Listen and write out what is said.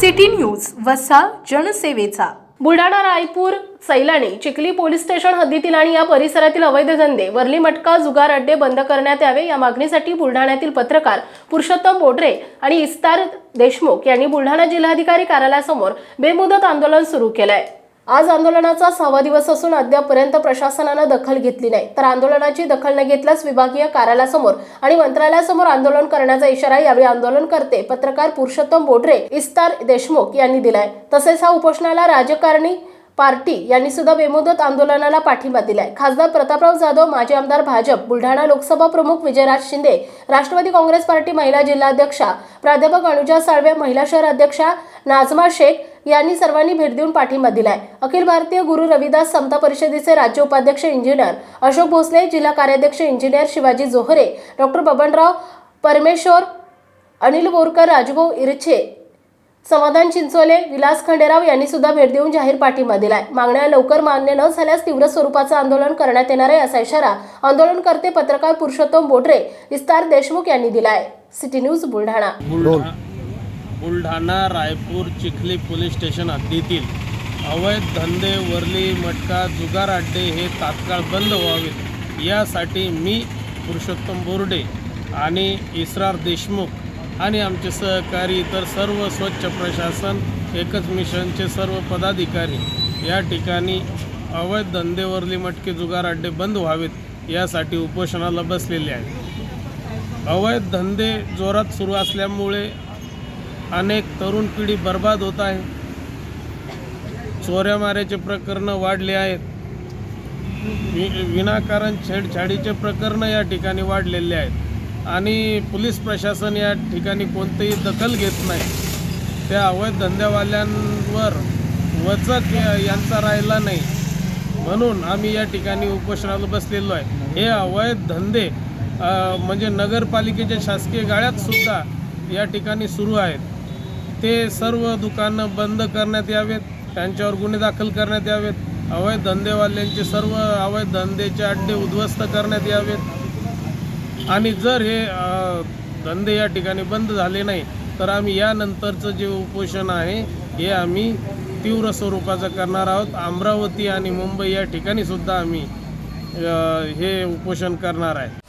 City news वसा जनसेवेचा. Buldhana Raipur Sailani Chikhli police station हद्दीतील आणि या परिसरातील अवैध धंदे वरली मटका जुगार अड्डे बंद करण्यात यावे या मागणीसाठी बुलढाण्यातील पत्रकार पुरुषोत्तम बोडरे आणि इस्तार देशमुख यांनी बुलढाणा जिल्हाधिकारी कार्यालयासमोर बेमुदत आंदोलन सुरू केलंय. आज आंदोलनाचा सहावा दिवस असून अद्यापपर्यंत प्रशासनानं दखल घेतली नाही. तर आंदोलनाची दखल न घेतल्यास विभागीय कार्यालयासमोर आणि मंत्रालयासमोर आंदोलन करण्याचा इशारा यावेळी आंदोलनकर्ते पत्रकार पुरुषोत्तम बोडरे इस्तार देशमुख यांनी दिलाय. तसेच हा उपोषणाला राजकारणी पार्टी यांनी सुद्धा बेमुदत आंदोलनाला पाठिंबा दिलाय. खासदार प्रतापराव जाधव माजी आमदार भाजप बुलढाणा लोकसभा प्रमुख विजयराज शिंदे राष्ट्रवादी काँग्रेस पार्टी महिला जिल्हाध्यक्षा प्राध्यापक अनुजा साळवे महिला शहर अध्यक्षा नाझमा शेख यांनी सर्वांनी भेट देऊन पाठिंबा दिलाय. अखिल भारतीय गुरु रविदास समता परिषदेचे राज्य उपाध्यक्ष इंजिनियर अशोक भोसले जिल्हा कार्याध्यक्ष इंजिनियर शिवाजी जोहरे डॉक्टर बबनराव परमेश्वर अनिल बोरकर राजभाऊ इरछे समाधान चिंचोले विलास खंडेराव यांनी सुद्धा भेट देऊन जाहीर पाठिंबा दिलाय. मागण्या लवकर मान्य न झाल्यास तीव्र स्वरूपाचं आंदोलन करण्यात येणार आहे असा इशारा आंदोलनकर्ते पत्रकार पुरुषोत्तम बोडरे विस्तार देशमुख यांनी दिलाय. City news Buldhana. Buldhana Raipur Chikhli police station हद्दीतील अवैध धंदे वरली मटका जुगार अड्डे हे तात्काळ बंद व्हावेत यासाठी मी पुरुषोत्तम बोर्डे आणि इसरार देशमुख आणि आमचे सहकारी इतर सर्व स्वच्छ प्रशासन एकच मिशनचे सर्व पदाधिकारी या ठिकाणी अवैध धंदेवरली मटके जुगार अड्डे बंद व्हावेत यासाठी उपोषणाला बसलेले आहेत. अवैध धंदे जोरात सुरू असल्यामुळे अनेक तरुण पिढी बर्बाद होत आहे. चोऱ्या माऱ्याचे प्रकरणं वाढले आहेत. वि विनाकारण छेडछाडीचे प्रकरणं या ठिकाणी वाढलेले आहेत. आणि पोलीस प्रशासन या ठिकाणी कोणतीही दखल घेत नाही. त्या अवैध धंद्यावाल्यांवर वचक यांचा राहिला नाही. म्हणून आम्ही या ठिकाणी उपोषणाला बसलेलो आहे. हे अवैध धंदे म्हणजे नगरपालिकेच्या शासकीय गाळ्यात सुद्धा या ठिकाणी सुरू आहेत. ते सर्व दुकानं बंद करण्यात यावेत त्यांच्यावर गुन्हे दाखल करण्यात यावेत अवैध धंदेवाल्यांचे सर्व अवैध धंदेचे अड्डे उद्ध्वस्त करण्यात यावेत. आणि जर हे धंदे या ठिकाणी बंद झाले नाही तर आम्ही यानंतरचं जे उपोषण आहे हे आम्ही तीव्र स्वरूपाचं करणार आहोत. अमरावती आणि मुंबई या ठिकाणी सुद्धा आम्ही हे उपोषण करणार आहे.